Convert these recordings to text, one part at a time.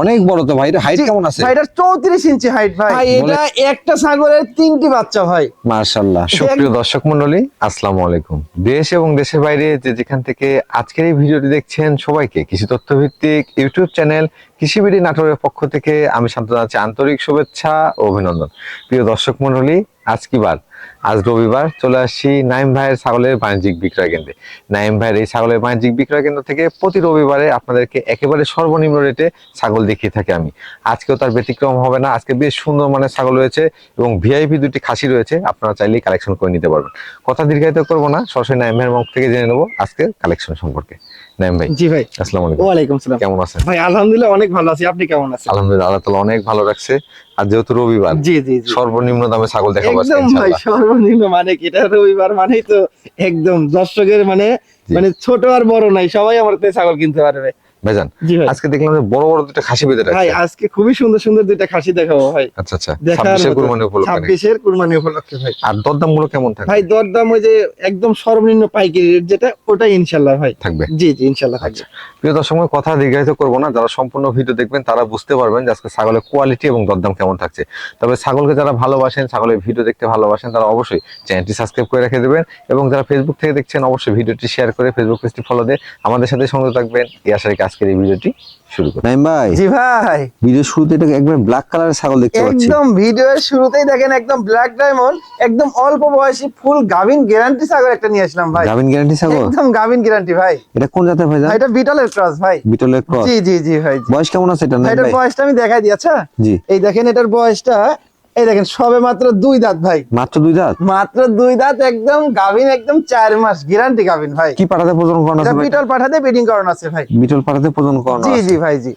অনেক বড় তো ভাই হাইট কেমন আছে? ভাই এটা চৌত্রিশ ইঞ্চি হাইট ভাই। ভাই এটা একটা ছাগলের তিনটি বাচ্চা ভাই। মার্শাল্লাহ সুপ্রিয় দর্শক মন্ডলী আসসালামু আলাইকুম। দেশ এবং দেশের বাইরে যে যেখান থেকে আজকের এই ভিডিওটি দেখছেন সবাইকে কৃষি তথ্য ভিত্তিক ইউটিউব চ্যানেল কৃষিবিড়ি নাটোরের পক্ষ থেকে আমি শান্ত জানাচ্ছি আন্তরিক শুভেচ্ছা ও অভিনন্দন। প্রিয় দর্শক মন্ডলী আজ কি বার আজ রবিবার চলে আসছি নাইম ভাইয়ের ছাগলের বাণিজ্যিক বিক্রয় কেন্দ্রে। নাইম ভাইয়ের এই ছাগলের বাণিজ্যিক বিক্রয় কেন্দ্র থেকে প্রতি রবিবারে আপনাদেরকে একেবারে সর্বনিম্ন রেটে ছাগল দেখিয়ে থাকি আমি। আজকেও তার ব্যতিক্রম হবে না, আজকে বেশ সুন্দর মানের ছাগল রয়েছে এবং ভিআইপি দুটি খাসি রয়েছে, আপনারা চাইলেই কালেকশন করে নিতে পারবেন। কথা দীর্ঘায়িত করব না, সরাসরি নাইম ভাইয়ের মুখ থেকে জেনে নেব আজকে কালেকশন সম্পর্কে। নাইম ভাই জি ভাই। আসসালামু আলাইকুম। ওয়ালাইকুম সালাম কেমন আছেন? ভাই আলহামদুলিল্লাহ অনেক ভালো আছি। আপনি কেমন আছেন? আলহামদুলিল্লাহ আল্লাহ তালা অনেক ভালো রাখছে। আর যেহেতু রবিবার জি জি জি। সর্বনিম্ন দামে ছাগল দেখাবো আজকে একদম ভাই সর্বনিম্ন মানে কি? এটা রবিবার মানেই তো একদম দর্শকের মানে মানে ছোট আর বড় নাই সবাই আমার থেকে ছাগল কিনতে পারবে। ভাইজান আজকে দেখলাম বড় বড় দুটো খাসি বেঁধে ভাই আজকে খুবই সুন্দর সুন্দর দুইটা খাসি দেখাবো ভাই। আচ্ছা আচ্ছা কুরবানি উপলক্ষে কুরবানি উপলক্ষে ভাই। আর দরদামগুলো কেমন থাকবে? ভাই দরদাম ওই যে একদম সর্বনিম্ন পাইকারি রেট যেটা ইনশাল্লাহ ভাই। থাকবে। জি জি থাকবে। আচ্ছা প্রিয় দর্শক কথা দীর্ঘায়িত করব না। যারা সম্পূর্ণ ভিডিও দেখবেন তারা বুঝতে পারবেন যে আজকে ছাগলের কোয়ালিটি এবং দরদাম কেমন থাকছে। তবে ছাগলকে যারা ভালোবাসেন ছাগলের ভিডিও দেখতে ভালোবাসেন তারা অবশ্যই চ্যানেলটি সাবস্ক্রাইব করে রেখে দেবেন এবং যারা ফেসবুক থেকে দেখছেন অবশ্যই ভিডিওটি শেয়ার করে ফেসবুক পেজটি ফলো দিয়ে আমাদের সাথে সংযুক্ত থাকবেন। এই আশা রেখে আজকের এই ভিডিওটি শুরু করি নাইম ভাই জি ভাই। ভিডিও শুরুতে এটা একবার ব্ল্যাক কালারের ছাগল দেখতে পাচ্ছি। একদম ভিডিওর শুরুতেই দেখেন একদম ব্ল্যাক ডায়মন্ড একদম অল্প বয়সী ফুল গাভিন গ্যারান্টি ছাগল একটা নিয়ে আসলাম ভাই। গাভিন গ্যারান্টি ছাগল? একদম গাভিন গ্যারান্টি ভাই। এটা কোন জাতের ভাই ভাই, এটা বিটলের ক্রস ভাই। বিটলের ক্রস জি জি জি ভাই। বয়স কেমন আছে এটা ভাই, নাইম এটার ভাই? বয়সটা আমি দেখাই দিই আচ্ছা? জি। এই দেখেন এটার বয়সটা এই দেখেন সবে মাত্র দুই দাঁত ভাই। মাত্র দুই দাঁত? মাত্র দুই দাঁত একদম গাভিন একদম চার মাস গ্যারান্টি গাভিন ভাই। কি পাঠাতে প্রজন করানো আছে বিটল পাঠাতে বেডিং করানো আছে ভাই। বিটল পাঠাতে প্রজন করানো জি আছে? জি ভাই জি।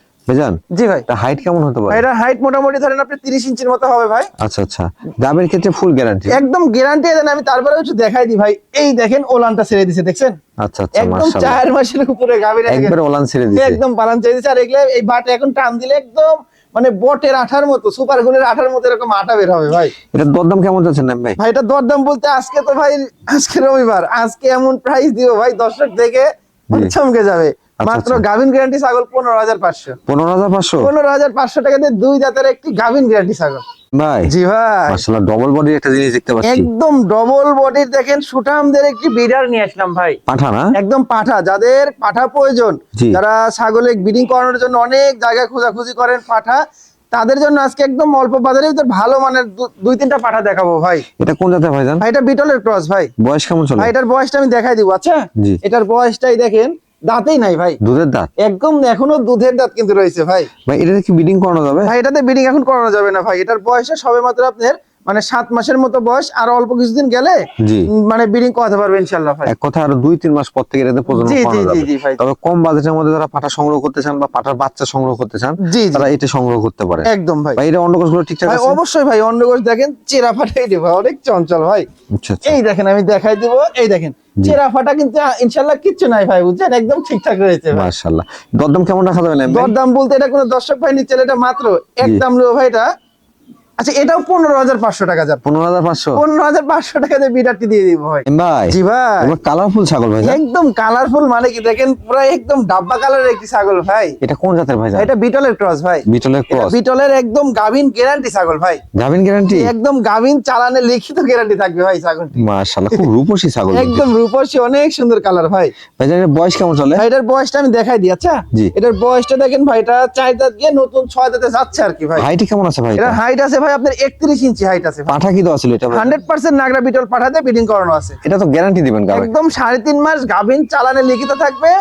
জি ভাই। এটা হাইট কেমন হতে পারে? এটার হাইট মোটামুটি ধরেন আপনি তিরিশ ইঞ্চির মতো হবে ভাই। আচ্ছা আচ্ছা। দামের ক্ষেত্রে ফুল গ্যারান্টি একদম গ্যারান্টি দেন আমি তারপরে একটু দেখাই দিই ভাই। এই দেখেন ওলানটা ছেড়ে দিছে দেখছেন? আচ্ছা আচ্ছা একদম চার মাসের উপরে গাভীর একবার ওলান ছেড়ে দিছে। একদম পালান ছেড়ে দিছে। আর এগুলো এই বাটে এখন টান দিলে একদম মানে বটের আঠার মতো সুপার গুলের আঠার মতো এরকম আটা বের হবে ভাই। এটা দরদাম কেমন যাচ্ছে না ভাই? ভাই এটা দরদাম বলতে আজকে তো ভাই আজকে রবিবার আজকে এমন প্রাইস দিব ভাই দর্শক দেখে মানে চমকে যাবে। মাত্র আচ্ছা। গাভিন গ্যারান্টি ছাগল পনেরো হাজার পাঁচশো। পনেরো হাজার পাঁচশো? পনেরো হাজার পাঁচশো টাকা দিয়ে দুই দাঁতের একটি গাভিন গ্যারান্টি ছাগল। ভাই জি ভাই। মাশাআল্লাহ ডবল বডির একটা জিনিস দেখতে পাচ্ছি। একদম ডবল বডির দেখেন সুঠামদের একটি বিডার নিয়ে আসলাম ভাই। পাঠা না? একদম পাঠা যাদের পাঠা প্রয়োজন যারা ছাগলে ব্রিডিং করানোর জন্য অনেক জায়গায় খোঁজাখুঁজি করেন পাঠা তাদের জন্য আজকে একদম অল্প বাজারে ভালো মানের দুই তিনটা পাঠা দেখাবো ভাই। এটা কোন জাতের ভাই জান? ভাই এটা বিটলের ক্রস ভাই। বয়স কেমন চলে? ভাই এটার বয়সটা আমি দেখাই দিব আচ্ছা? এটার বয়সটাই দেখেন দাঁতেই নাই ভাই। দুধের দাঁত? একদম এখনও দুধের দাঁত কিন্তু রয়েছে ভাই। ভাই এটাতে কি বিডিং করানো যাবে? ভাই এটাতে ব্রিডিং এখন করানো যাবে না ভাই। এটার বয়সে সবে মাত্র আপনার মানে সাত মাসের মতো বয়স আর অল্প কিছুদিন গেলে মানে ব্রিডিং করাতে পারবে ইনশাল্লাহ ভাই। এক কথা আরও দুই তিন মাস পর থেকে এটাতে প্রজনন যাবে। তবে কম বাজেটের মধ্যে যারা পাঠা সংগ্রহ করতে চান বা পাঠার বাচ্চা সংগ্রহ করতে চান তারা এটা সংগ্রহ করতে পারে। একদম ভাই। ভাই এটা অন্ডকোষগুলো ঠিকঠাক আছে? অবশ্যই ভাই অন্ডকোষ দেখেন চেরা ফাটাই দেবো অনেক চঞ্চল ভাই। আচ্ছা আচ্ছা। এই দেখেন আমি দেখাই দিব এই দেখেন চেরা ফাটা কিন্তু ইনশাল্লাহ কিচ্ছু নাই ভাই বুঝছেন? একদম ঠিকঠাক রয়েছে মাশাআল্লাহ। দরদাম কেমন রাখা যাবে না দরদাম বলতে এটা কোনো দর্শক ভাই নিচ্ছে এটা মাত্র। এক জি। দাম নেব ভাই এটা। আচ্ছা এটাও পনেরো হাজার পাঁচশো টাকা যাবে। পনেরো হাজার পাঁচশো? পনেরো হাজার পাঁচশো টাকা দিয়ে বিটারটি দিয়ে দিব ভাই। ভাই জি ভাই। কালারফুল ছাগল ভাই একদম কালারফুল মানে কি দেখেন পুরো একদম ডাব্বা কালারের একটি ছাগল ভাই। এটা কোন জাতের ভাই এটা বিটলের ক্রস ভাই। বিটলের ক্রস। বিটলের একদম গাভিন গ্যারান্টি ছাগল ভাই। গাভিন গ্যারান্টি একদম গাভিন চালানে লিখিত গ্যারান্টি থাকবে ভাই ছাগলটি। মাশাআল্লাহ খুব রূপসী ছাগল একদম রূপসী অনেক সুন্দর কালার ভাই। ভাই এর বয়স কেমন চলে? ভাই এটার বয়সটা আমি দেখাই দিই আচ্ছা? এটার বয়সটা দেখেন ভাই এটা চার দাঁত গিয়ে নতুন ছয় দাঁতে যাচ্ছে আর কি ভাই। হাইট কেমন আছে ভাই এটার হাইট আছে ভাই আপনার একত্রিশ ইঞ্চি হাইট আছে পাঠা কি দেওয়া ছিল এটা ভাই? হান্ড্রেড পার্সেন্ট নাগরা বিটল পাঠাতে বিডিং করানো আছে। এটা তো গ্যারান্টি দিবেন একদম মাস চালানে লিখিত থাকবে।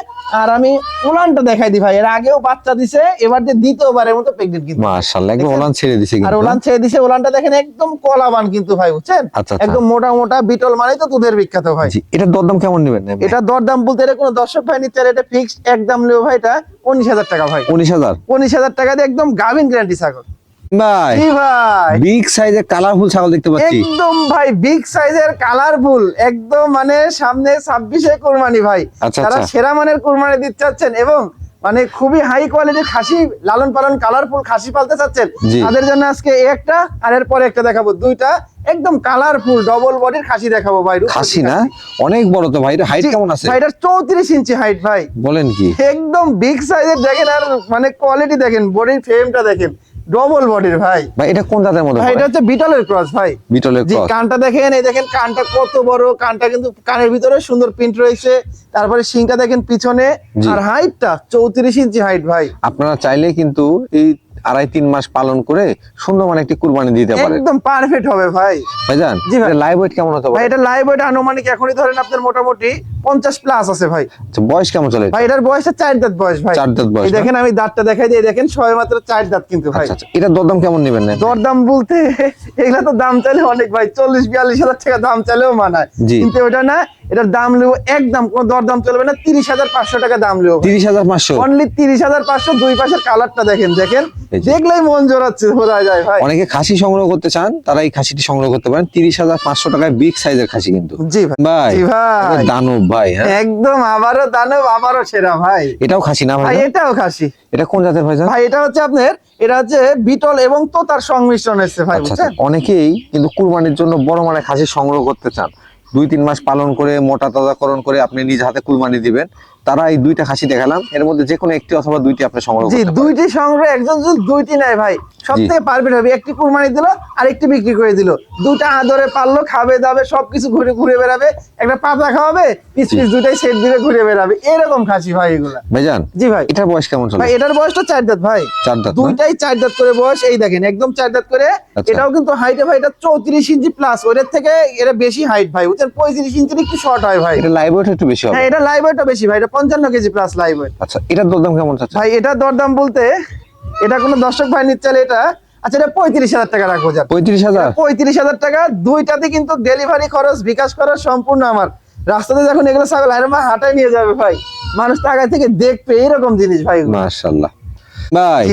আর আমি উলানটা দেখাই দিই ভাই এর আগেও বাচ্চা দিছে এবার যে দ্বিতীয়বারের মতো কিন্তু। মাশাআল্লাহ একদম? ওলান ছেড়ে দিছে আর উলান ছেড়ে দিছে উলানটা দেখেন একদম কলাবান কিন্তু ভাই বুঝছেন? আচ্ছা আচ্ছা। একদম মোটা মোটা বিটল মানেই তো দুধের বিখ্যাত ভাই। জি এটার দরদাম কেমন নেবেন এটা দরদাম বলতে এটা কোনো দর্শক ভাই আর এটা ফিক্সড একদম নেব ভাই এটা উনিশ হাজার টাকা ভাই। উনিশ হাজার? উনিশ হাজার টাকা দিয়ে একদম গাভিন গ্যারান্টি ছাগল। ভাই ভাই? বিগ সাইজের কালারফুল ছাগল দেখতে পাচ্ছি। একদম ভাই বিগ সাইজের কালারফুল একদম মানে সামনে ছাব্বিশে কোরবানি ভাই। আচ্ছা, তারা আচ্ছা। সেরা মানের কোরবানি দিতে চাচ্ছেন এবং মানে খুবই হাই কোয়ালিটির খাসি লালন পালন কালারফুল খাসি পালতে চাচ্ছেন। তাদের জন্য আজকে একটা আর এর পরে একটা দেখাবো। দুইটা একদম কালারফুল ডবল বডির খাসি দেখাবো ভাই খাসি না? অনেক বড় তো ভাই এটা হাইট কেমন আছে? ভাই এটার চৌত্রিশ ইঞ্চি হাইট ভাই। বলেন কি? একদম বিগ সাইজের দেখেন আর মানে কোয়ালিটি দেখেন বডির ফ্রেমটা দেখেন। ডবল বডির ভাই। ভাই এটা কোন জাতের মধ্যে ভাই এটা হচ্ছে বিটলের ক্রস ভাই। বিটলের ক্রস কানটা দেখেন এই দেখেন কানটা কত বড় কানটা কিন্তু কানের ভিতরে সুন্দর প্রিন্ট রয়েছে। তারপরে শিংটা দেখেন পিছনে। আর হাইটটা চৌত্রিশ ইঞ্চি হাইট ভাই। আপনারা চাইলে কিন্তু এই আড়াই তিন মাস পালন করে সুন্দর মানে একটি কুরবানি দিতে পারেন। একদম পারফেক্ট হবে ভাই। ভাইজান। লাইভ ওয়েট কেমন হতে ভাই পারে এটা লাইভ ওয়েট আনুমানিক এখনই ধরেন আপনার মোটামুটি পঞ্চাশ প্লাস আছে ভাই। আচ্ছা, বয়স কেমন চলে? ভাই এটার বয়সটা চার দাঁত বয়স ভাই। চার দাঁত বয়স দেখেন আমি দাঁতটা দেখাই দিই দেখেন ছয় মাত্র চার দাঁত কিন্তু ভাই। আচ্ছা আচ্ছা এটা দরদাম কেমন নেবেন না দরদাম বলতে এগুলা তো দাম চাইলে অনেক ভাই চল্লিশ বিয়াল্লিশ হাজার টাকা দাম চাইলেও মানায়। কিন্তু ওটা না এটার দাম নেব একদম কোনো দরদাম চলবে না তিরিশ হাজার পাঁচশো টাকা দাম নেব তিরিশ হাজার পাঁচশো? অনলি তিরিশ হাজার পাঁচশো দুই পাশের কালারটা দেখেন দেখেন। দেখলেই মন জোরাচ্ছে বোঝা যায় ভাই। অনেকে খাসি সংগ্রহ করতে চান তারা এই খাসিটি সংগ্রহ করতে পারেন। তিরিশ হাজার পাঁচশো টাকায় বিগ সাইজের খাসি কিন্তু। জি ভাই। ভাই দানব ভাই হ্যাঁ? একদম আবারও দানব আবারও সেরা ভাই। এটাও খাসি না ভাই এটাও খাসি। এটা কোন জাতের ভাই ভাই এটা হচ্ছে আপনার এটা হচ্ছে বিটল এবং তোতার সংমিশ্রণ হচ্ছে ভাই আচ্ছা আচ্ছা বুঝছেন অনেকেই কিন্তু কুরবানির জন্য বড় মানে খাসি সংগ্রহ করতে চান। দুই তিন মাস পালন করে মোটা তাজাকরণ করে আপনি নিজ হাতে কুরবানি দিবেন। তারা এই দুইটা খাসি দেখালাম। এর মধ্যে যে কোনো একটি অথবা দুইটি আপনি সংগ্রহ জি দুইটি সংগ্রহ একজন যদি দুইটি নেয় ভাই সব। থেকে পারফেক্ট হবে। একটি কুরবানি দিল আর একটি বিক্রি করে দিল। দুটা আদরে পারল খাবে দাবে সবকিছু ঘুরে ঘুরে বেড়াবে। একটা পাতা খাওয়াবে পিস। পিস দুটাই সেট দিবে ঘুরে বেড়াবে। এরকম খাসি ভাই এগুলা। ভাইজান জি ভাই। এটার বয়স কেমন চলে? ভাই এটার বয়সটা চার দাঁত ভাই। চার দাঁত দুইটাই চার দাঁত করে বয়স। এই দেখেন একদম চার দাঁত করে। আচ্ছা। এটাও কিন্তু হাইটে ভাই এটা চৌত্রিশ ইঞ্চি প্লাস ওটার থেকে এটা বেশি হাইট ভাই। বুঝছেন? পঁয়ত্রিশ ইঞ্চির একটু শর্ট হয় ভাই। এটা লাইভ একটু বেশি হবে। হ্যাঁ এটা লাইভ বেশি ভাই। এটা পঞ্চান্ন কেজি প্লাস লাইভ আচ্ছা এটার দরদাম কেমন ভাই এটা দরদাম বলতে এটা কোনো দর্শক ভাই নিচ্ছে এটা। আচ্ছা এটা পঁয়ত্রিশ হাজার টাকা রাখব পঁয়ত্রিশ হাজার? পঁয়ত্রিশ হাজার টাকা দুইটাতে কিন্তু ডেলিভারি খরচ বিকাশ খরচ সম্পূর্ণ আমার। রাস্তাতে যখন এগুলো ছাগল হারে মা হাঁটাই নিয়ে যাবে ভাই। মানুষ তো আগে থেকে দেখবে এরকম জিনিস ভাই ভাই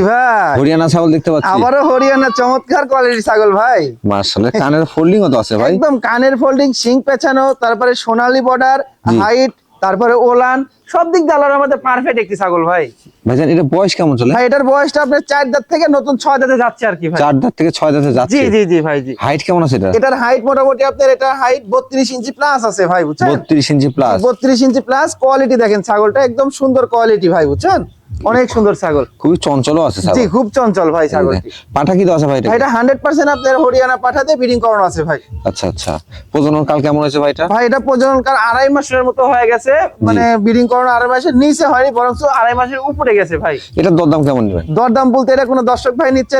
হরিয়ানা ছাগল দেখতে পাচ্ছি। আবারও হরিয়ানা চমৎকার কোয়ালিটির ছাগল ভাই। মাশাআল্লাহ কানের ফোল্ডিং তো আছে ভাই। একদম কানের ফোল্ডিং সিং পেছানো তারপরে সোনালী বর্ডার হাইট তারপরে ওলান সব দিক দিয়ে আল্লাহর আমাদের পারফেক্ট একটি ছাগল ভাই। ভাইজান এটা বয়স কেমন চলে? ভাই এটার বয়সটা আপনার চার দাঁত থেকে নতুন ছয় দাঁতে যাচ্ছে আর কি ভাই। চার দাঁত থেকে ছয় দাঁতে যাচ্ছে? জি জি জি ভাই জি। হাইট কেমন আছে এটা এটার হাইট মোটামুটি আপনার এটা হাইট বত্রিশ ইঞ্চি প্লাস আছে ভাই বুঝছেন? বত্রিশ ইঞ্চি প্লাস বত্রিশ ইঞ্চি প্লাস কোয়ালিটি দেখেন ছাগলটা একদম সুন্দর কোয়ালিটি ভাই বুঝছেন? অনেক সুন্দর ছাগল। খুবই চঞ্চলও আছে জি খুব চঞ্চল ভাই ছাগল পাঠা কি আছে ভাই এটা এটা হান্ড্রেড পার্সেন্ট আপনার হরিয়ানা পাঠাতে ব্রিডিং করানো আছে ভাই। আচ্ছা আচ্ছা। প্রজনন কাল কেমন হয়েছে ভাইটা ভাই এটা প্রজনন কাল আড়াই মাসের মতো হয়ে গেছে। মানে ব্রিডিং করানো আড়াই মাসের নিচে হয়নি বরং আড়াই মাসের উপরে গেছে ভাই। এটার দরদাম কেমন নেবেন দরদাম বলতে এটা কোনো দর্শক ভাই নিচ্ছে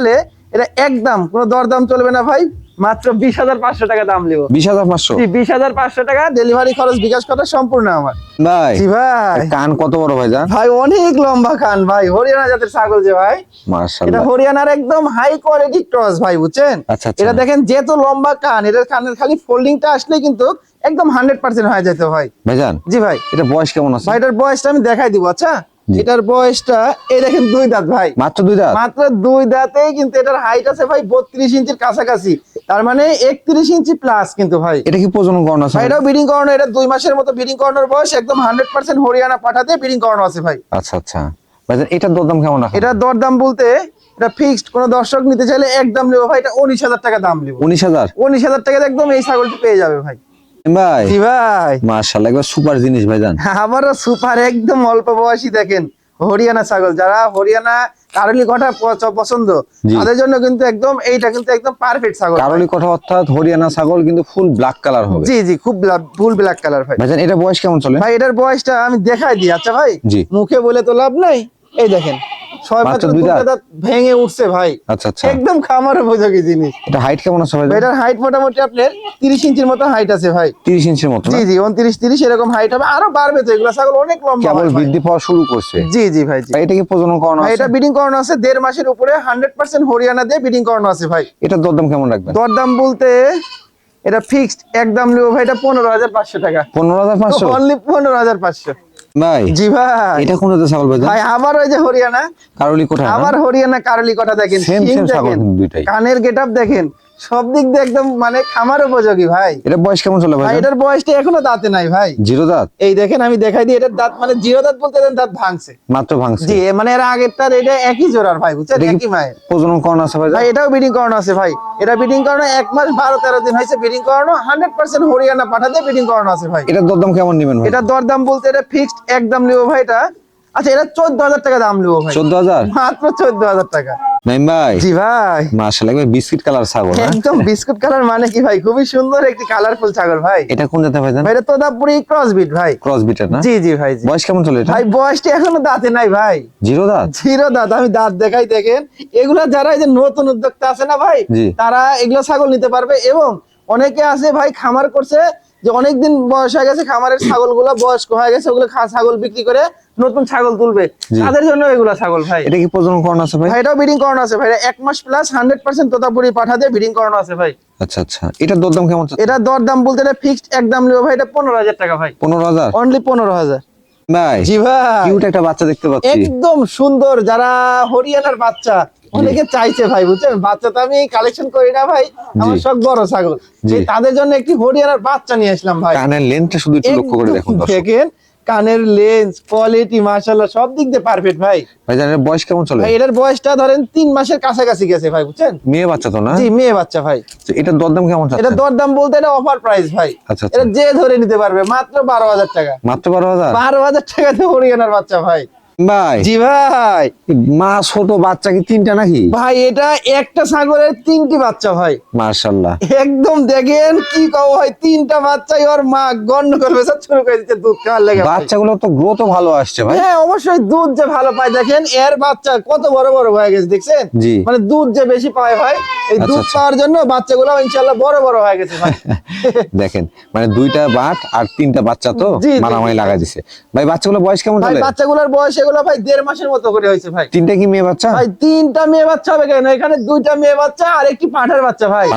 এটা একদম কোনো দরদাম চলবে না ভাই। মাত্র বিশ হাজার পাঁচশো টাকা দাম নিব। বিশ হাজার পাঁচশো? বিশ হাজার পাঁচশো টাকা ডেলিভারি খরচ বিকাশ করা সম্পূর্ণ আমার। ভাই জি ভাই। কান কত বড় ভাই জান? ভাই অনেক লম্বা খান ভাই। হরিয়ানা জাতের ছাগল যে ভাই। এটা হরিয়ানার একদম হাই কোয়ালিটি ক্রস ভাই বুঝছেন? আচ্ছা, আচ্ছা। এটা দেখেন যেহেতু লম্বা কান এটার কানের খালি ফোল্ডিংটা আসলে কিন্তু একদম হান্ড্রেড পার্সেন্ট হয়ে যেত ভাই। ভাইজান জি ভাই। এটা বয়স কেমন আছে? ভাই এটার বয়সটা আমি দেখাই দিব আচ্ছা। এটার বয়সটা এই দেখেন দুই দাঁত ভাই। মাত্র দুই দাঁত? মাত্র দুই দাঁতেই কিন্তু এটার হাইট আছে ভাই বত্রিশ ইঞ্চির কাছাকাছি। তার মানে একত্রিশ ইঞ্চি প্লাস কিন্তু ভাই। এটা কি প্রজনন করানো আছে এটাও ব্রিডিং করানো এটা দুই মাসের মতো ব্রিডিং করানোর বয়স একদম হান্ড্রেড পার্সেন্ট হরিয়ানা পাঠাতে ব্রিডিং করানো আছে ভাই। আচ্ছা আচ্ছা। এটার দরদাম কেমন আছে এটা দরদাম বলতে এটা ফিক্সড কোন দর্শক নিতে চাইলে একদম নেব ভাই এটা উনিশ হাজার টাকা দাম নেব। উনিশ হাজার? উনিশ হাজার টাকা একদম এই ছাগলটি পেয়ে যাবে ভাই। ভাই? জি ভাই। মার্শাল্লাহ একবার সুপার জিনিস ভাইজান। আবারও সুপার একদম অল্প বয়সী দেখেন হরিয়ানা ছাগল। যারা হরিয়ানা কারলি কটা পছন্দ তাদের জন্য কিন্তু একদম এইটা কিন্তু একদম পারফেক্ট ছাগল কারলি কথা অর্থাৎ হরিয়ানা ছাগল কিন্তু ফুল ব্ল্যাক কালার হবে। জি জি খুব ফুল ব্ল্যাক কালার ভাই। ভাইজান এটা বয়স কেমন চলে? ভাই এটার বয়সটা আমি দেখাই দিই আচ্ছা ভাই। মুখে বলে তো লাভ নাই। এই দেখেন ছয় মাত্র মাত্র দুই দাঁত? দুটো দাঁত ভেঙে উঠছে ভাই। আচ্ছা আচ্ছা। একদম খামার উপযোগী জিনিস? এটা হাইট কেমন আছে ভাই? এটার হাইট মোটামুটি আপনার তিরিশ ইঞ্চির মতো হাইট আছে ভাই। তিরিশ ইঞ্চির মতো জি জি উনত্রিশ তিরিশ এরকম হাইট হবে। আরও বাড়বে তো এগুলো। ছাগল অনেক লম্বা কেবল বৃদ্ধি পাওয়া শুরু করছে। জি জি ভাই জি। এটা কি প্রজনন করানো আছে? এটা বিডিং করানো আছে দেড় মাসের উপরে। হান্ড্রেড পার্সেন্ট হরিয়ানা দিয়ে বিডিং করানো আছে ভাই। এটার দরদাম কেমন রাখবেন? দরদাম বলতে এটা ফিক্সড একদম নেব ভাই এটা পনেরো হাজার পাঁচশো টাকা। পনেরো হাজার পাঁচশো? অনলি পনেরো হাজার পাঁচশো। ভাই জি ভাই। এটা কোন জাতের ছাগল ভাইজান ভাই আমার ওই যে হরিয়ানা। কারলি কোঠা আমার হরিয়ানা কারলি কোঠা দেখেন। সেম সেম ছাগল দুইটাই। কানের গেট দেখেন। সব দিক দিয়ে একদম মানে খামার উপযোগী ভাই। এটা বয়স কেমন চলে ভাই? ভাই এটার বয়সটা এখনও দাঁতে নাই ভাই। জিরো দাঁত? এই দেখেন আমি দেখাই দিই এটার দাঁত মানে জিরো দাঁত বলতে দাঁত ভাঙছে। মাত্র ভাঙছে। জি মানে এর আগেরটার এটা একই জোড়ার ভাই বুঝছেন? একই মায়ের প্রজনন করণ আছে ভাই? ভাই এটাও বিডিং করানো আছে ভাই। এটা বিডিং করানো এক মাস বারো তেরো দিন হয়েছে বিডিং করানো হান্ড্রেড পার্সেন্ট হরিয়ানা পাঠাতে বিডিং করানো আছে ভাই। এটার দরদাম কেমন নেবেন ভাই? এটা দরদাম বলতে এটা ফিক্সড একদম নেব ভাই এটা। আচ্ছা এটা চোদ্দ হাজার টাকা দাম নেব ভাই। চোদ্দ হাজার? মাত্র চোদ্দ হাজার টাকা। নাইম ভাই জি ভাই। মাশাআল্লাহ একবার বিস্কিট কালার ছাগল হ্যাঁ? একদম বিস্কুট কালার মানে কি ভাই? খুবই সুন্দর একটি কালারফুল ছাগল ভাই। এটা কোন জাতের ভাই জান? এটা তোদাপুরি ক্রস বিট ভাই। ক্রস বিটার না? জি জি ভাই জি। বয়স কেমন চলে এটা? ভাই বয়সটা এখনও দাঁতে নাই ভাই। জিরো দাঁত? জিরো দাঁত আমি দাঁত দেখাই দেখেন। এগুলা যারা এই যে নতুন উদ্যোক্তা আছে না ভাই। তারা এগুলো ছাগল নিতে পারবে এবং অনেকে আছে ভাই খামার করছে যে অনেকদিন বয়স হয়ে গেছে খামারের ছাগল ছাগলগুলো বয়স্ক হয়ে গেছে ওগুলো ছাগল বিক্রি করে নতুন ছাগল তুলবে। তাদের জন্য এগুলো ছাগল ভাই। এটা কি প্রজনন করণ আছে ভাই? এটাও ব্রিডিং করানো আছে ভাই। এক মাস প্লাস হান্ড্রেড পার্সেন্ট তোতাপুরি পাঠা দিয়ে ব্রিডিং করানো আছে ভাই। আচ্ছা আচ্ছা। এটা দরদাম কেমন এটা দর দাম বলতে এটা ফিক্সড এক দাম নেব ভাই। এটা পনেরো হাজার টাকা ভাই। পনেরো হাজার? অনলি পনেরো হাজার। ভাই জি ভাই। কিউট একটা বাচ্চা দেখতে পাচ্ছি। একদম সুন্দর যারা হরিয়ানার বাচ্চা অনেকে চাইছে ভাই বুঝছেন? বাচ্চা তো আমি কালেকশন করি না ভাই আমার সব বড় ছাগল। তাদের জন্য একটি হরিয়ানার বাচ্চা নিয়ে আসলাম ভাই। কানের লেন্থটা শুধু একটু লক্ষ্য করে দেখুন দেখেন কানের লেন্স কোয়ালিটি মাশাআল্লাহ সব দিক দিয়ে পারফেক্ট ভাই। ভাই জানেন বয়স কেমন চলে? ভাই এটার বয়সটা ধরেন তিন মাসের কাছাকাছি গেছে ভাই বুঝছেন? মেয়ে বাচ্চা তো না? জি মেয়ে বাচ্চা ভাই। এটা এটার দরদাম কেমন এটা চাচ্ছেন? দরদাম বলতে এটা অফার প্রাইস ভাই। আচ্ছা আচ্ছা। এটা যে ধরে নিতে পারবে মাত্র বারো হাজার টাকা। মাত্র বারো হাজার? বারো হাজার টাকাতে হরিয়ানার বাচ্চা ভাই। ভাই। জি ভাই। মা ছোট বাচ্চা কি তিনটা নাকি? ভাই এটা একটা তিনটি বাচ্চা ভাই। মার্শাল্লাহ একদম দেখেন কি কও ভাই তিনটা বাচ্চাই ওর মা গন্ডগোল শুরু করে দিচ্ছে দুধ খাওয়ার লেগে বাচ্চাগুলো তো গ্রোথও ভালো আসছে ভাই। হ্যাঁ অবশ্যই দুধ যে ভালো পায় দেখেন এর বাচ্চা কত বড় বড় হয়ে গেছে দেখছেন? জি। মানে দুধ যে বেশি পায় ভাই এই আচ্ছা, দুধ আচ্ছা। পাওয়ার জন্য বাচ্চাগুলো ইনশাল্লাহ বড় বড় হয়ে গেছে ভাই। দেখেন মানে দুইটা বাট আর তিনটা বাচ্চা তো মারামারি। লাগা দিছে। ভাই বাচ্চাগুলো বয়স কেমন ভাই বাচ্চাগুলোর বয়স এগুলো ভাই দেড় মাসের মতো করে হয়েছে ভাই। তিনটা কি মেয়ে বাচ্চা? ভাই তিনটা মেয়ে বাচ্চা হবে কেন? এখানে দুইটা মেয়ে বাচ্চা আর একটি পাঠার বাচ্চা ভাই।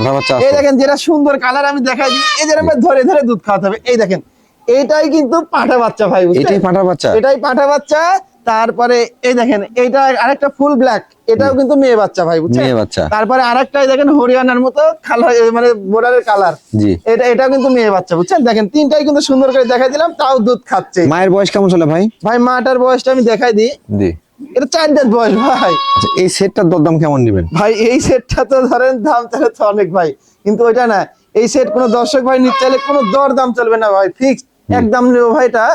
এই দেখেন যেটা সুন্দর কালার আমি দেখাই দিই। এই যেরকম ধরে ধরে দুধ খাওয়াতে হবে। এই দেখেন এটাই কিন্তু পাঠা বাচ্চা ভাই? এটাই পাঠা বাচ্চা? এটাই পাঠা বাচ্চা। তারপরে এই দেখেন এইটা আরেকটা ফুল ব্ল্যাক এটাও কিন্তু মেয়ে বাচ্চা ভাই বুঝছেন? মেয়ে বাচ্চা। তারপরে আরেকটাই দেখেন হরিয়ানার মতো কালার মানে বোর্ডারের কালার জি। এটা এটাও কিন্তু মেয়ে বাচ্চা বুঝছেন? দেখেন তিনটাই কিন্তু সুন্দর করে দেখাই দিলাম তাও দুধ খাচ্ছে। মায়ের বয়স কেমন চলে ভাই? ভাই মাটার বয়সটা আমি দেখাই দিই। জি। এটা চার দাঁত বয়স ভাই। আচ্ছা এই সেটটার দরদাম কেমন নেবেন? ভাই এই সেটটা তো ধরেন দাম চলে তো অনেক ভাই। কিন্তু ওইটা না এই সেট কোনো দর্শক ভাই নিতে চাইলে কোনো দর দাম চলবে না ভাই ফিক্স একদম নেব ভাই এটা।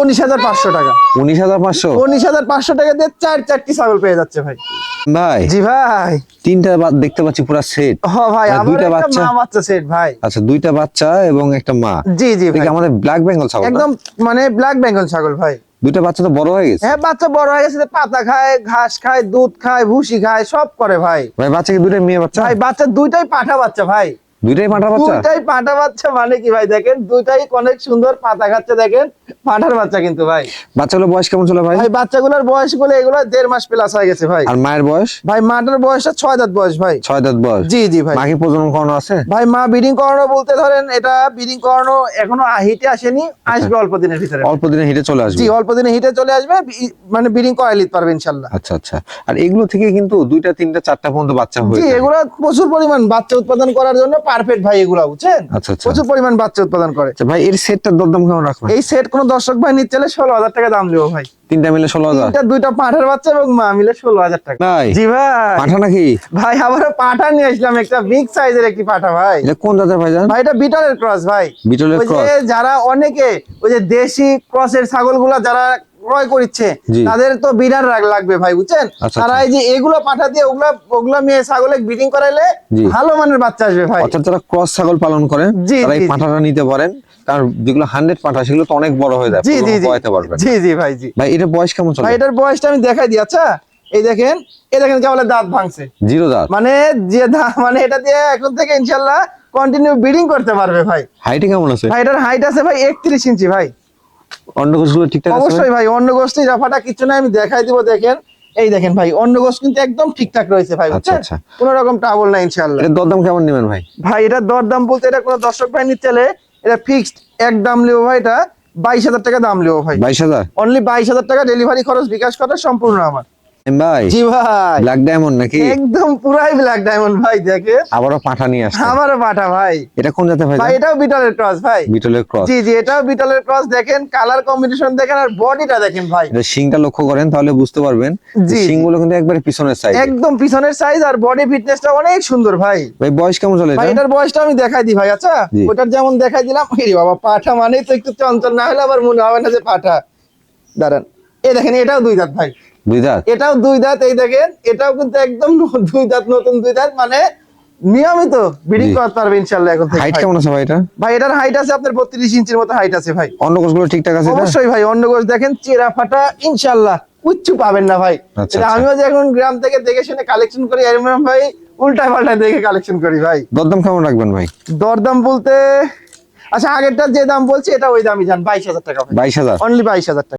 উনিশ হাজার পাঁচশো টাকা। উনিশ হাজার পাঁচশো? উনিশ হাজার পাঁচশো টাকা দিয়ে চার চারটি ছাগল পেয়ে যাচ্ছে ভাই। ভাই জি ভাই। তিনটা দেখতে পাচ্ছি পুরো সেট হ ভাই দুইটা বাচ্চা? মা বাচ্চা সেট ভাই। আচ্ছা দুইটা বাচ্চা এবং একটা মা? জি জি ভাই। আমাদের ব্ল্যাক বেঙ্গল ছাগল একদম মানে ব্ল্যাক বেঙ্গল ছাগল ভাই। দুইটা বাচ্চা তো বড় হয়ে গেছে? হ্যাঁ বাচ্চা বড় হয়ে গেছে পাতা খায় ঘাস খায় দুধ খায় ভুসি খায় সব করে ভাই। ভাই বাচ্চা কি দুইটা মেয়ে বাচ্চা? ভাই বাচ্চা দুইটাই পাঠা বাচ্চা ভাই। দুইটাই পাঁঠার বাচ্চা? দুইটাই পাঠা বাচ্চা মানে কি ভাই দেখেন? দুইটাই অনেক সুন্দর পাতা খাচ্ছে দেখেন। পাঠার বাচ্চা কিন্তু ভাই। বাচ্চাগুলো বয়স কেমন চলে ভাই? ভাই বাচ্চাগুলোর বয়সগুলো এগুলো দেড় মাস প্লাস হয়ে গেছে ভাই। আর মায়ের বয়স? ভাই মাটার বয়সটা ছয় দাঁত বয়স ভাই। ছয় দাঁত বয়স। জি জি ভাই। মা কি প্রজনন করানো আছে? ভাই মা ব্রিডিং করানো বলতে ধরেন এটা ব্রিডিং করানো এখনও হিটে আসেনি আসবে অল্প দিনের ভিতরে। অল্প দিনে হিটে চলে আসবে। জি অল্প দিনে হিটে চলে আসবে মানে ব্রিডিং করাই নিতে পারবে ইনশাল্লাহ। আচ্ছা আচ্ছা। আর এগুলো থেকে কিন্তু দুইটা তিনটা চারটা পর্যন্ত বাচ্চা হয়ে জি এগুলো প্রচুর পরিমাণ বাচ্চা উৎপাদন করার জন্য পারফেক্ট ভাই এগুলো বুঝছেন? আচ্ছা আচ্ছা। প্রচুর পরিমাণ বাচ্চা উৎপাদন করে। আচ্ছা ভাই এর সেটটার দরদাম কেমন রাখবেন? এই সেট কোনো দর্শক ভাই নিতে চাইলে ষোলো হাজার টাকা দাম দেবো ভাই। তিনটা মিলে ষোলো হাজার? তিনটা দুইটা পাঠার বাচ্চা এবং মা মিলে ষোলো হাজার টাকা। ভাই জি ভাই। পাঠা নাকি? ভাই পাঠা নিয়ে আসলাম একটা বিগ সাইজের একটি পাঠা ভাই। এটা কোন জাতের ভাই জান? ভাই এটা বিটলের ক্রস ভাই। বিটলের ক্রস যারা অনেকে ওই যে দেশি ক্রসের ছাগলগুলা যারা ক্রয় করছে তাদের তো রাগ লাগবে ভাই বুঝছেন? আচ্ছা, তারা আচ্ছা। এই যে এগুলো পাঠা দিয়ে ওগুলা ওগুলা মেয়ে ছাগলে ব্রিডিং করাইলে ভালো মানের বাচ্চা আসবে ভাই। অর্থাৎ যারা ক্রস ছাগল পালন করেন তারা এই। পাঠাটা নিতে পারেন। কারণ যেগুলো হান্ড্রেড পাঠা সেগুলো তো অনেক বড় হয়ে যায় জি জি জি। পারবেন জি জি ভাই জি। ভাই এটা বয়স কেমন চলে? ভাই এটার বয়সটা আমি দেখাই দিই আচ্ছা? এই দেখেন এই দেখেন কেবল দাঁত ভাঙছে। জিরো দাঁত। মানে যে মানে এটা দিয়ে এখন থেকে ইনশাল্লাহ কন্টিনিউ ব্রিডিং করতে পারবে ভাই। হাইটে কেমন আছে? ভাই এটার হাইট আছে ভাই একত্রিশ ইঞ্চি ভাই। অন্ডকোষগুলো ঠিকঠাক আছে? অবশ্যই ভাই কিছু নাই আমি দেখাই দিব দেখেন। এই দেখেন ভাই অন্য গোষ্ঠ কিন্তু একদম ঠিকঠাক রয়েছে ভাই আচ্ছা, বুঝছেন? আচ্ছা। কোন রকম ট্রাবল নাই ইনশাআল্লাহ। এটার দরদাম কেমন নেবেন ভাই? ভাই এটা দরদাম বলতে এটা কোনো দর্শক ভাই নিতে চাইলে এটা ফিক্সড এক দাম ভাই এটা বাইশ হাজার টাকা দাম লিও ভাই। বাইশ হাজার? অনলি বাইশ হাজার টাকা ডেলিভারি খরচ বিকাশ করা সম্পূর্ণ আমার। ভাই? জি ভাই। ব্ল্যাক ডায়মন্ড নাকি? একদম পুরাই ব্ল্যাক ডায়মন্ড ভাই দেখে আবারও পাঠা নিয়ে আসছে। পাঠা ভাই। এটা কোন জাতের ভাই ভাই এটাও বিটলের ক্রস ভাই। বিটলের ক্রস জি জি এটাও বিটলের ক্রস দেখেন কালার কম্বিনেশন দেখেন আর বডিটা দেখেন ভাই। এটা শিংটা লক্ষ্য করেন তাহলে বুঝতে পারবেন। জি। শিংগুলো কিন্তু একবারে পিছনের সাইড একদম পিছনের সাইজ আর বডি ফিটনেসটা অনেক সুন্দর ভাই। ভাই বয়স কেমন চলে ভাই এটার বয়সটা আমি দেখাই দিই ভাই আচ্ছা? ওটার যেমন দেখাই দিলাম এই বাবা পাঠা মানেই তো একটু চঞ্চল না হলে আবার মনে হবে না যে পাঠা। দাঁড়ান। এ দেখেন এটাও দুই দাঁত ভাই। দুই দাঁত? এটাও দুই দাঁত এই দেখেন এটাও কিন্তু একদম দুই দাঁত নতুন দুই দাঁত মানে নিয়মিত ব্রিডিং করতে পারবে ইনশাল্লাহ এখন থেকে হাইট কেমন আছে ভাই এটা? ভাই এটার হাইট আছে আপনার বত্রিশ ইঞ্চির মতো হাইট আছে ভাই। অন্য কোষগুলো ঠিকঠাক আছে অবশ্যই ভাই অন্য গোছ দেখেন চেরা ফাটা ইনশাল্লাহ উচ্চ পাবেন না ভাই। আচ্ছা, এটা আচ্ছা। আমিও যে এখন গ্রাম থেকে দেখে শুনে কালেকশন করি এরকম ভাই উল্টা পাল্টা দেখে কালেকশন করি ভাই। দরদাম কেমন রাখবেন ভাই? দরদাম বলতে আচ্ছা আগেরটা যে দাম বলছি এটা ওই দামই জান বাইশ হাজার টাকা বাইশ হাজার? অনলি বাইশ হাজার টাকা।